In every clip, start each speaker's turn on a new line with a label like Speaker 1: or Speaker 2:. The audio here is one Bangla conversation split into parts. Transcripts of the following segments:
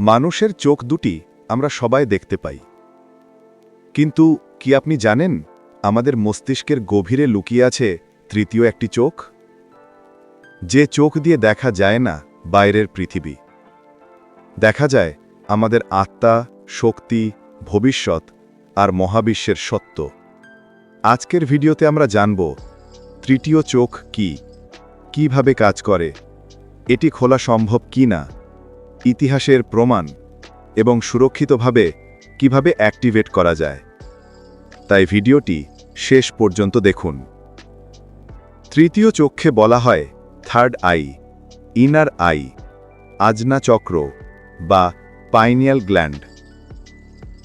Speaker 1: মানুষের চোখ দুটি আমরা সবাই দেখতে পাই। কিন্তু কি আপনি জানেন আমাদের মস্তিষ্কের গভীরে লুকিয়ে আছে তৃতীয় একটি চোখ? যে চোখ দিয়ে দেখা যায় না বাইরের পৃথিবী। দেখা যায় আমাদের আত্মা, শক্তি, ভবিষ্যৎ আর মহাবিশ্বের সত্য। আজকের ভিডিওতে আমরা জানব তৃতীয় চোখ কি? কীভাবে কাজ করে? এটি খোলা সম্ভব কি না? ইতিহাসের প্রমাণ এবং সুরক্ষিতভাবে কীভাবে অ্যাক্টিভেট করা যায়। তাই ভিডিওটি শেষ পর্যন্ত দেখুন। তৃতীয় চক্ষে বলা হয় third eye, inner eye, Ajna chakra বা পাইনিয়াল গ্ল্যান্ড।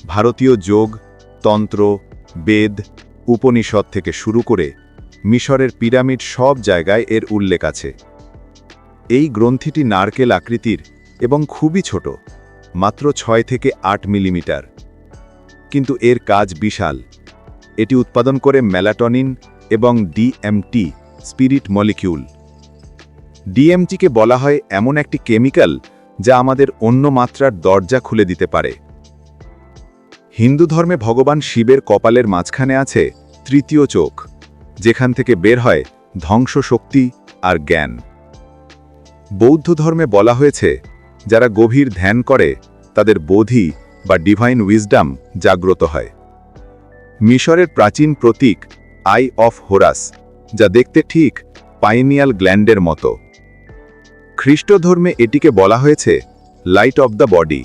Speaker 1: ভারতীয় যোগ, তন্ত্র, বেদ, উপনিষদ থেকে শুরু করে মিশরের পিরামিড সব জায়গায় এর উল্লেখ আছে। এই গ্রন্থিটি নারকেল আকৃতির এবং খুবই ছোট, মাত্র ছয় থেকে আট মিলিমিটার। কিন্তু এর কাজ বিশাল। এটি উৎপাদন করে ম্যালাটনিন এবং ডিএমটি, স্পিরিট মলিকিউল। ডিএমটিকে বলা হয় এমন একটি কেমিক্যাল যা আমাদের অন্য মাত্রার দরজা খুলে দিতে পারে। হিন্দু ধর্মে ভগবান শিবের কপালের মাঝখানে আছে তৃতীয় চোখ, যেখান থেকে বের হয় ধ্বংস শক্তি আর জ্ঞান। বৌদ্ধ ধর্মে বলা হয়েছে যারা গভীর ধ্যান করে, তাদের বোধি বা ডিভাইন উইজডাম জাগ্রত হয়। মিশরের প্রাচীন প্রতীক আই অফ হোরাস যা দেখতে ঠিক পাইনিয়াল গ্ল্যান্ডের মতো। খ্রিস্ট ধর্মে এটিকে বলা হয়েছে লাইট অব দ্য বডি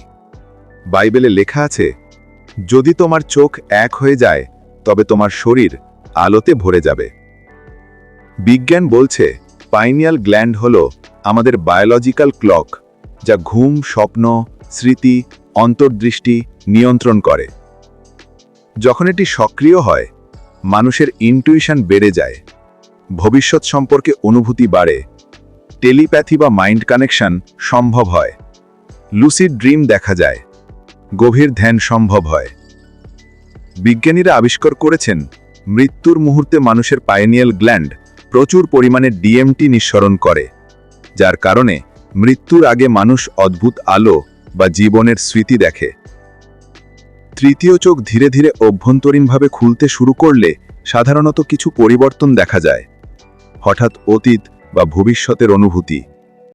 Speaker 1: বাইবেলে লেখা আছে, যদি তোমার চোখ এক হয়ে যায়, তবে তোমার শরীর আলোতে ভরে যাবে। বিজ্ঞান বলছে পাইনিয়াল গ্ল্যান্ড হল আমাদের বায়োলজিক্যাল ক্লক যা ঘুম, স্বপ্ন, স্মৃতি, অন্তর্দৃষ্টি নিয়ন্ত্রণ করে। যখন এটি সক্রিয় হয়, মানুষের ইনটুইশন বেড়ে যায়। ভবিষ্যৎ সম্পর্কে অনুভূতি বাড়ে। টেলিপ্যাথি বা মাইন্ড কানেকশন সম্ভব হয়। লুসিড ড্রিম দেখা যায়। গভীর ধ্যান সম্ভব হয়। বিজ্ঞানীরা আবিষ্কার করেছেন, মৃত্যুর মুহূর্তে মানুষের পাইনিয়াল গ্ল্যান্ড প্রচুর পরিমাণে ডিএমটি নিঃসরণ করে, যার কারণে মৃত্যুর আগে মানুষ অদ্ভুত আলো বা জীবনের স্মৃতি দেখে। তৃতীয় চোখ ধীরে ধীরে অভ্যন্তরীণভাবে খুলতে শুরু করলে সাধারণত কিছু পরিবর্তন দেখা যায়। হঠাৎ অতীত বা ভবিষ্যতের অনুভূতি।